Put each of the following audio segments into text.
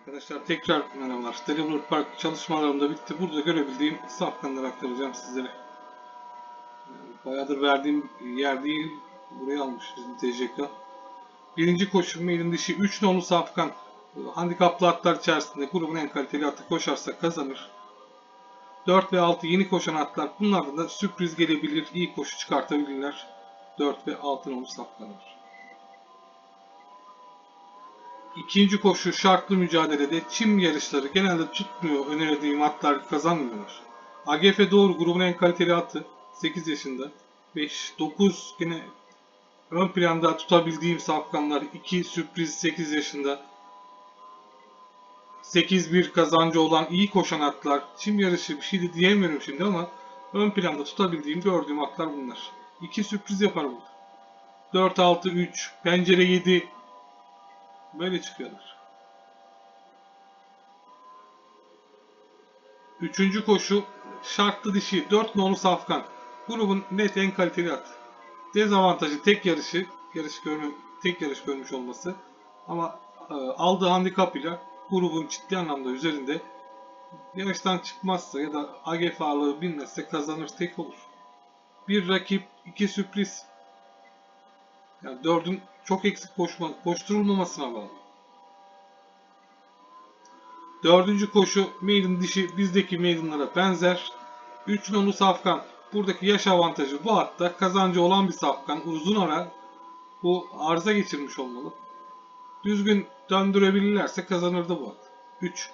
Arkadaşlar tekrar merhabalar. Delaware Park çalışmalarım da bitti. Burada görebildiğim safkanları aktaracağım sizlere. Yani Bayağıdır verdiğim yer değil. Buraya almış bizim TCK. Birinci koşu mailin dişi 3 nolu safkan. Handikaplı atlar içerisinde grubun en kaliteli atı koşarsa kazanır. 4 ve 6 yeni koşan atlar. Bunlardan da sürpriz gelebilir. iyi koşu çıkartabilirler. 4 ve 6 nolu safkanlar. İkinci koşu şartlı mücadelede çim yarışları genelde tutmuyor önerdiğim atlar kazanmıyorlar. AGF doğru grubun en kaliteli atı 8 yaşında. 5, 9 yine ön planda tutabildiğim safkanlar 2 sürpriz 8 yaşında. 8-1 kazancı olan iyi koşan atlar. Çim yarışı bir şey de diyemiyorum şimdi ama ön planda tutabildiğim gördüğüm atlar bunlar. 2 sürpriz yapar burada. 4-6-3, pencere 7, Böyle çıkıyorlar. Üçüncü koşu şartlı dişi 4 nolu safkan. Grubun net en kaliteli at. Dezavantajı tek yarışı, yarış görme, tek yarış görmüş olması. Ama e, aldığı handikap ile grubun ciddi anlamda üzerinde yarıştan çıkmazsa ya da AGF ağırlığı binmezse kazanır tek olur. Bir rakip, iki sürpriz. Yani dördün çok eksik koşma, koşturulmamasına bağlı. Dördüncü koşu maiden dişi bizdeki maidenlara benzer. 3 nolu safkan. Buradaki yaş avantajı bu hatta kazancı olan bir safkan. Uzun ara bu arıza geçirmiş olmalı. Düzgün döndürebilirlerse kazanırdı bu at. 3.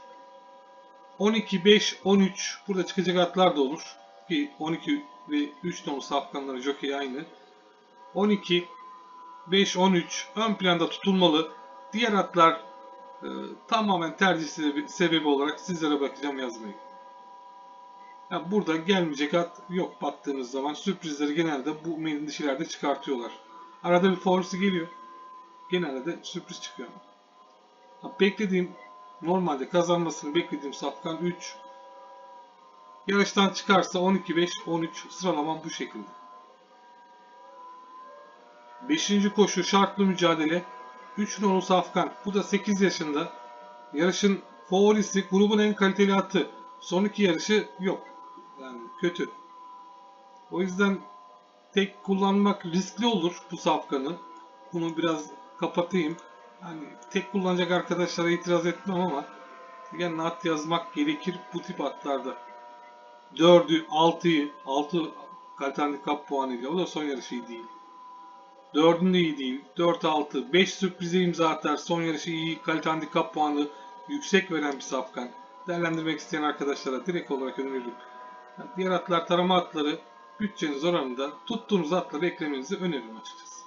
12, 5, 13. Burada çıkacak atlar da olur. Ki 12 ve 3 nolu safkanları jockey aynı. 12, 5-13 ön planda tutulmalı. Diğer atlar e, tamamen tercih sebebi, sebebi olarak sizlere bakacağım yazmayı. Yani burada gelmeyecek at yok baktığınız zaman sürprizleri genelde bu dişilerde çıkartıyorlar. Arada bir favorisi geliyor. Genelde de sürpriz çıkıyor. Ha, beklediğim normalde kazanmasını beklediğim safkan 3. Yarıştan çıkarsa 12-5-13 sıralamam bu şekilde. Beşinci koşu şartlı mücadele. 3 nolu Safkan. Bu da 8 yaşında. Yarışın favorisi grubun en kaliteli atı. Son iki yarışı yok. Yani kötü. O yüzden tek kullanmak riskli olur bu safkanı. Bunu biraz kapatayım. Yani tek kullanacak arkadaşlara itiraz etmem ama yani at yazmak gerekir bu tip atlarda. 4'ü, 6'yı, 6 kalite handikap puanıyla o da son yarışı değil. Dördünde iyi değil. 4-6. 5 sürprize imza atar. Son yarışı iyi. Kalite handikap puanı yüksek veren bir safkan. Değerlendirmek isteyen arkadaşlara direkt olarak öneririm. Yani diğer atlar tarama atları bütçeniz oranında tuttuğunuz atları eklemenizi öneririm açıkçası.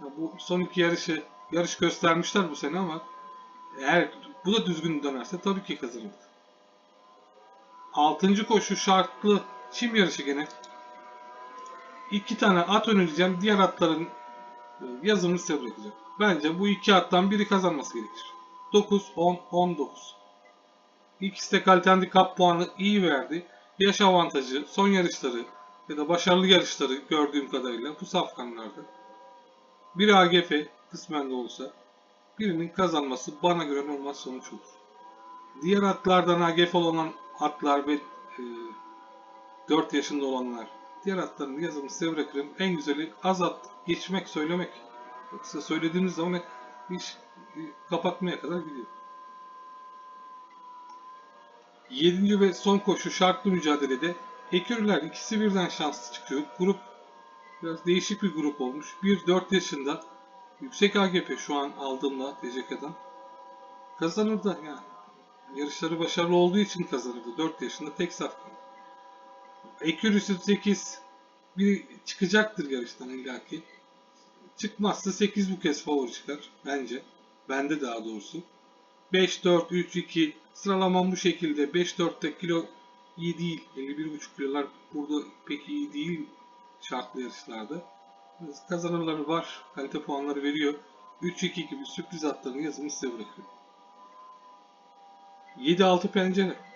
Yani bu son iki yarışı yarış göstermişler bu sene ama eğer bu da düzgün dönerse tabii ki kazanır. Altıncı koşu şartlı çim yarışı gene iki tane at önereceğim. Diğer atların e, yazımını size bırakacağım. Bence bu iki attan biri kazanması gerekir. 9, 10, 19. İkisi de kalite handikap puanı iyi verdi. Yaş avantajı, son yarışları ya da başarılı yarışları gördüğüm kadarıyla bu safkanlarda. Bir AGF kısmen de olsa birinin kazanması bana göre normal sonuç olur. Diğer atlardan AGF olan atlar ve e, 4 yaşında olanlar Diğer hatlarını yazımı size bırakırım. En güzeli az hat geçmek, söylemek. Size söylediğimiz zaman iş kapatmaya kadar gidiyor. Yedinci ve son koşu şartlı mücadelede Ekürler ikisi birden şanslı çıkıyor. Grup biraz değişik bir grup olmuş. Bir 4 yaşında yüksek AGP şu an aldığımla TCK'dan kazanır da yani. Yarışları başarılı olduğu için kazanırdı. 4 yaşında tek safka. 208 bir çıkacaktır yarıştan illaki. Çıkmazsa 8 bu kez favori çıkar bence. Bende daha doğrusu. 5-4-3-2 sıralamam bu şekilde. 5-4'te kilo iyi değil. 51,5 kilolar burada pek iyi değil şartlı yarışlarda. Kazananları var. Kalite puanları veriyor. 3-2 gibi sürpriz atlarını yazımı size bırakıyorum. 7-6 pencere.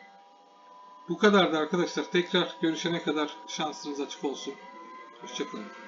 Bu kadardı arkadaşlar. Tekrar görüşene kadar şansınız açık olsun. Hoşçakalın.